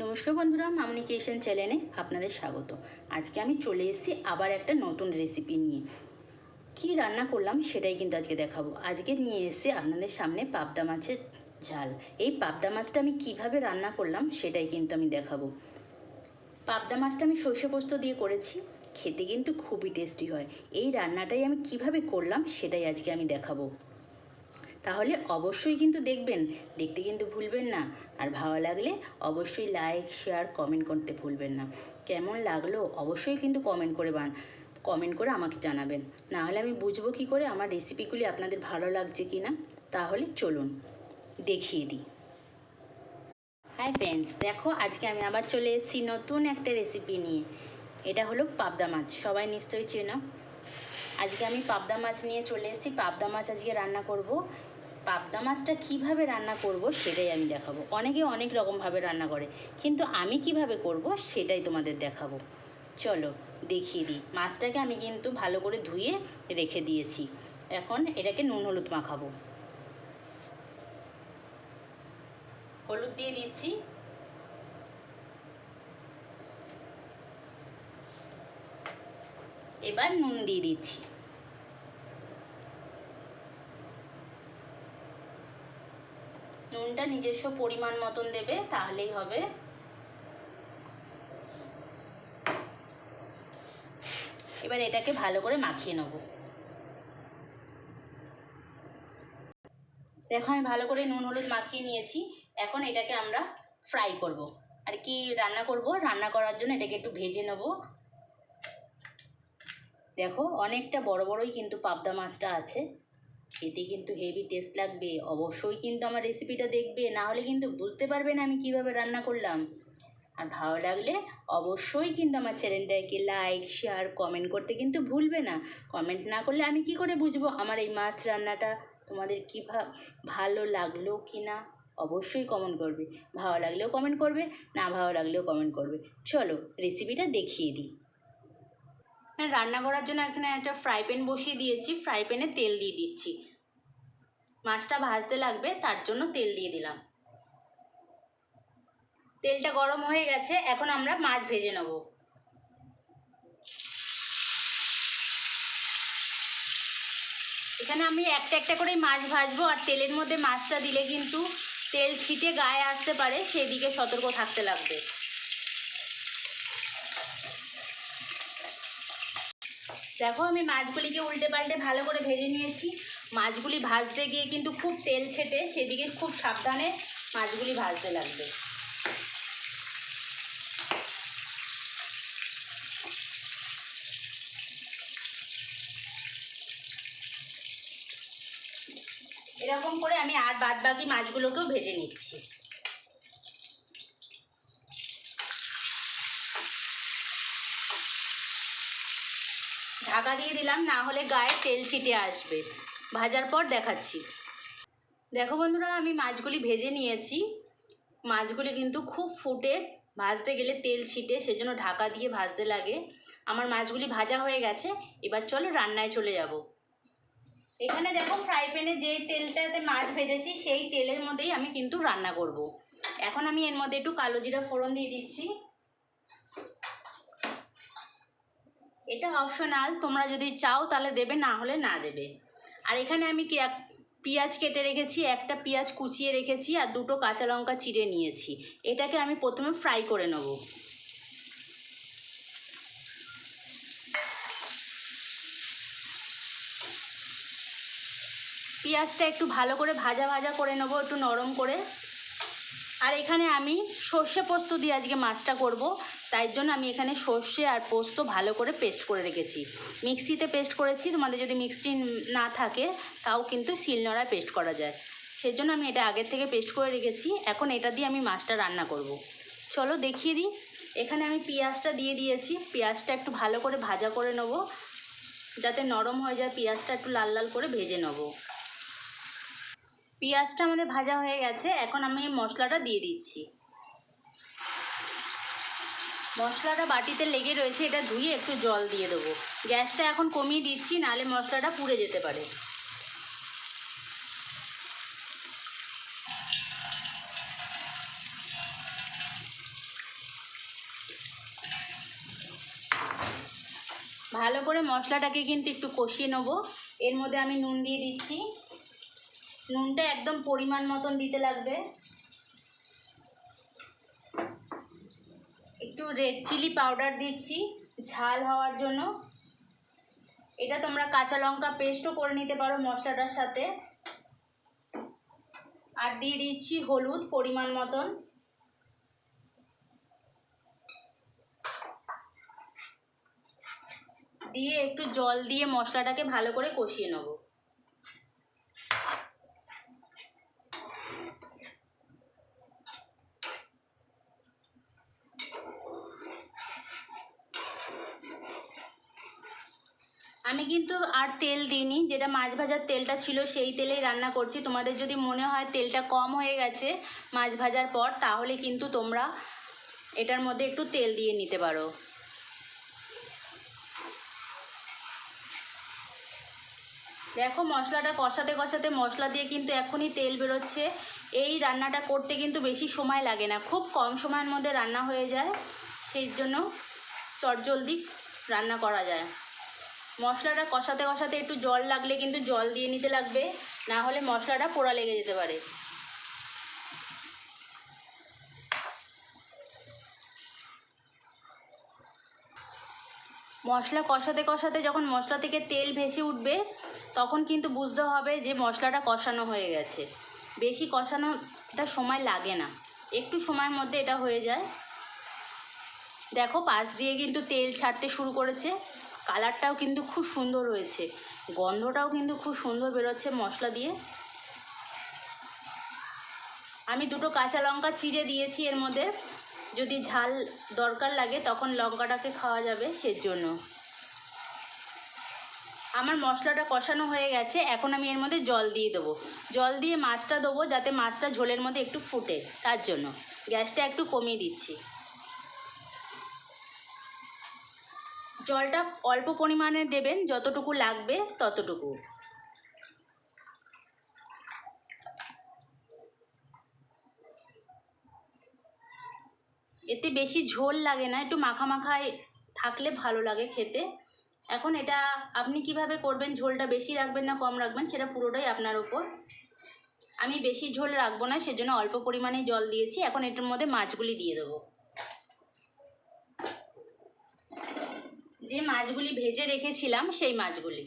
নমস্কার বন্ধুরা, মামনি কিচেন চ্যানেলে আপনাদের স্বাগত। আজকে আমি চলে এসেছি আবার একটা নতুন রেসিপি নিয়ে। কি রান্না করলাম সেটাই কিন্তু আজকে দেখাবো। আজকে নিয়ে এসে আপনাদের সামনে পাবদা মাছের ঝাল। এই পাবদা মাছটা আমি কীভাবে রান্না করলাম সেটাই কিন্তু আমি দেখাবো। পাবদা মাছটা আমি সর্ষে পোস্ত দিয়ে করেছি, খেতে কিন্তু খুবই টেস্টি হয়। এই রান্নাটাই আমি কীভাবে করলাম সেটাই আজকে আমি দেখাবো। তাহলে অবশ্যই কিন্তু দেখবেন। দেখতে কিন্তু ভুলবেন না। আর ভালো লাগলে অবশ্যই লাইক শেয়ার কমেন্ট করতে ভুলবেন না। কেমন লাগল অবশ্যই কিন্তু কমেন্ট করে বান কমেন্ট করে আমাকে জানাবেন। না হলে আমি বুঝব কী করে আমার রেসিপিগুলি আপনাদের ভালো লাগছে কি না তাহলে চলুন, দেখিয়ে দিই। হাই ফ্রেন্ডস দেখো আজকে আমি আবার চলে এসেছি নতুন একটা রেসিপি নিয়ে। এটা হলো পাবদা মাছ, সবাই নিশ্চয়ই চেনো। আজকে আমি পাবদা মাছ নিয়ে চলে এসেছি। পাবদা মাছ আজকে রান্না করব। পাবদা মাছটা কীভাবে রান্না করব সেটাই আমি দেখাবো। অনেকে অনেক রকমভাবে রান্না করে, কিন্তু আমি কীভাবে করব সেটাই তোমাদের দেখাবো। চলো, দেখিয়ে দিই। মাছটাকে আমি কিন্তু ভালো করে ধুয়ে রেখে দিয়েছি। এখন এটাকে নুন হলুদ মাখাবো। হলুদ দিয়ে দিচ্ছি। এবার নুন দিয়ে দিচ্ছি। নুনটা নিজস্ব পরিমাণ মতন দেবে, তাহলেই হবে। এবার এটাকে ভালো করে মাখিয়ে নেব। দেখো, আমি ভালো করে নুন, হলুদ মাখিয়ে নিয়েছি। এখন এটাকে আমরা ফ্রাই করব। আর কি রান্না করব? রান্না করার জন্য এটাকে একটু ভেজে নেব। দেখো, অনেকটা বড় বড়ই কিন্তু পাবদা মাছটা আছে। খেতে কিন্তু হেভি টেস্ট লাগবে। অবশ্যই কিন্তু আমার রেসিপিটা দেখবে, না হলে কিন্তু বুঝতে পারবে না আমি কীভাবে রান্না করলাম। আর ভালো লাগলে অবশ্যই কিন্তু আমার চ্যানেলটাকে লাইক শেয়ার কমেন্ট করতে কিন্তু ভুলবে না। কমেন্ট না করলে আমি কি করে বুঝব আমার এই মাছ রান্নাটা তোমাদের কী ভালো লাগল কি না অবশ্যই কমেন্ট করবে। ভালো লাগলেও কমেন্ট করবে, না ভালো লাগলেও কমেন্ট করবে। চলো রেসিপিটা দেখিয়ে দিই। রান্না করার জন্য এখানে একটা ফ্রাই প্যান বসিয়ে দিয়েছি। ফ্রাই প্যানে তেল দিয়ে দিচ্ছি। মাছটা ভাজতে লাগবে, তার জন্য তেল দিয়ে দিলাম। তেলটা গরম হয়ে গেছে, এখন আমরা মাছ ভেজে নেব। এখানে আমি একটা একটা করে মাছ ভাজবো, আর তেলের মধ্যে মাছটা দিলে কিন্তু তেল ছিটে গায়ে আসতে পারে, সেদিকে সতর্ক থাকতে লাগবে। দেখো, আমি মাছগুলিকে উল্টে পাল্টে ভালো করে ভেজে নিয়েছি। মাছগুলি ভাজতে গিয়ে কিন্তু খুব তেল ছেটে, সেদিকে খুব সাবধানে মাছগুলি ভাজতে লাগবে। এরকম করে আমি আর বাদ বাকি মাছগুলোকেও ভেজে নিচ্ছি। ঢাকা দিয়ে দিলাম, না হলে গায়ে তেল ছিটে আসবে। ভাজার পর দেখাচ্ছি। দেখো বন্ধুরা, আমি মাছগুলি ভেজে নিয়েছি। মাছগুলি কিন্তু খুব ফুটে, ভাজতে গেলে তেল ছিটে, সেজন্য ঢাকা দিয়ে ভাজতে লাগে। আমার মাছগুলি ভাজা হয়ে গেছে, এবার চলো রান্নায় চলে যাব। এখানে দেখো ফ্রাই প্যানে যে তেলটাতে মাছ ভেজেছি, সেই তেলের মধ্যেই আমি কিন্তু রান্না করব। এখন আমি এর মধ্যে একটু কালো জিরা ফোড়ন দিয়ে দিচ্ছি। এটা অপশনাল তোমরা যদি চাও তাহলে দেবে, না হলে না দেবে। আর এখানে আমি কি এক পেঁয়াজ কেটে রেখেছি, একটা পেঁয়াজ কুচিয়ে রেখেছি, আর দুটো কাঁচা লঙ্কা চিড়ে নিয়েছি। এটাকে আমি প্রথমে ফ্রাই করে নেব। পেঁয়াজটা একটু ভালো করে ভাজা ভাজা করে নেব, একটু নরম করে। আর এখানে আমি সর্ষে পোস্ত দিয়ে আজকে মাছটা করব। তাই জন্য আমি এখানে সর্ষে আর পোস্ত ভালো করে পেস্ট করে রেখেছি। মিক্সিতে পেস্ট করেছি, তোমাদের যদি মিক্সি না থাকে, তাও কিন্তু শিলনোড়ায় পেস্ট করা যায়। সেজন্য আমি এটা আগের থেকে পেস্ট করে রেখেছি, এখন এটা দিয়ে আমি মাছটা রান্না করব। চলো দেখিয়ে দিই। এখানে আমি পেঁয়াজটা দিয়ে দিয়েছি, পেঁয়াজটা একটু ভালো করে ভাজা করে নেব। যাতে নরম হয়ে যায়, পেঁয়াজটা একটু লাল লাল করে ভেজে নেব। পেঁয়াজটা আমাদের ভাজা হয়ে গেছে, এখন আমি মশলাটা দিয়ে দিচ্ছি। মশলাটা বাটিতে লেগে রয়েছে, এটা ধুয়ে একটু জল দিয়ে দেবো। গ্যাসটা এখন কমিয়ে দিচ্ছি নালে মশলাটা পুড়ে যেতে পারে। ভালো করে মশলাটাকে কিন্তু একটু কষিয়ে নেব। এর মধ্যে আমি নুন দিয়ে দিচ্ছি। নুনটা একদম পরিমাণ মতন দিতে লাগবে। একটু রেড চিলি পাউডার দিচ্ছি, ঝাল হওয়ার জন্য। এটা তোমরা কাঁচা লঙ্কা পেস্টও করে নিতে পারো মশলাটার সাথে। আর দিয়ে দিচ্ছি হলুদ পরিমাণ মতন। দিয়ে একটু জল দিয়ে মশলাটাকে ভালো করে কষিয়ে নেব। আমি কিন্তু আর তেল দিইনি, যেটা মাছ ভাজার তেলটা ছিল সেই তেলেই রান্না করছি। তোমাদের যদি মনে হয় তেলটা কম হয়ে গেছে মাছ ভাজার পর, তাহলে কিন্তু তোমরা এটার মধ্যে একটু তেল দিয়ে নিতে পারো। দেখো মশলাটা কষাতে কষাতে মশলা দিয়ে কিন্তু এখনই তেল বেরোচ্ছে। এই রান্নাটা করতে কিন্তু বেশি সময় লাগে না, খুব কম সময়ের মধ্যে রান্না হয়ে যায়। সেই জন্য চটজলদি রান্না করা যায়। মশলাটা কষাতে কষাতে একটু জল লাগলে কিন্তু জল দিয়ে নিতে লাগবে, না হলে মশলাটা পোড়া লেগে যেতে পারে। মশলা কষাতে কষাতে যখন মশলা থেকে তেল ভেসে উঠবে, তখন কিন্তু বুঝতে হবে যে মশলাটা কষানো হয়ে গেছে। বেশি কষানোটা সময় লাগে না, একটু সময়ের মধ্যে এটা হয়ে যায়। দেখো, পাশ দিয়ে কিন্তু তেল ছাড়তে শুরু করেছে। কালারটাও কিন্তু খুব সুন্দর হয়েছে। গন্ধটাও কিন্তু খুব সুন্দর বেরোচ্ছে মশলা দিয়ে। আমি দুটো কাঁচা লঙ্কা চিড়ে দিয়েছি এর মধ্যে। যদি ঝাল দরকার লাগে তখন লঙ্কাটাকে খাওয়া যাবে সের জন্য আমার মশলাটা কষানো হয়ে গেছে, এখন আমি এর মধ্যে জল দিয়ে দেবো। জল দিয়ে মাছটা দেবো যাতে মাছটা ঝোলের মধ্যে একটু ফুটে, তার জন্য। গ্যাসটা একটু কমিয়ে দিচ্ছি। জলটা অল্প পরিমাণে দেবেন, যতটুকু লাগবে ততটুকু। এতে বেশি ঝোল লাগে না, একটু মাখা মাখায় থাকলে ভালো লাগে খেতে। এখন এটা আপনি কীভাবে করবেন, ঝোলটা বেশি রাখবেন না কম রাখবেন, সেটা পুরোটাই আপনার উপর। আমি বেশি ঝোল রাখব না, সেজন্য অল্প পরিমাণে জল দিয়েছি, এখন এটার মধ্যে মাছগুলি দিয়ে দেবো। যে মাছগুলি ভেজে রেখেছিলাম সেই মাছগুলি।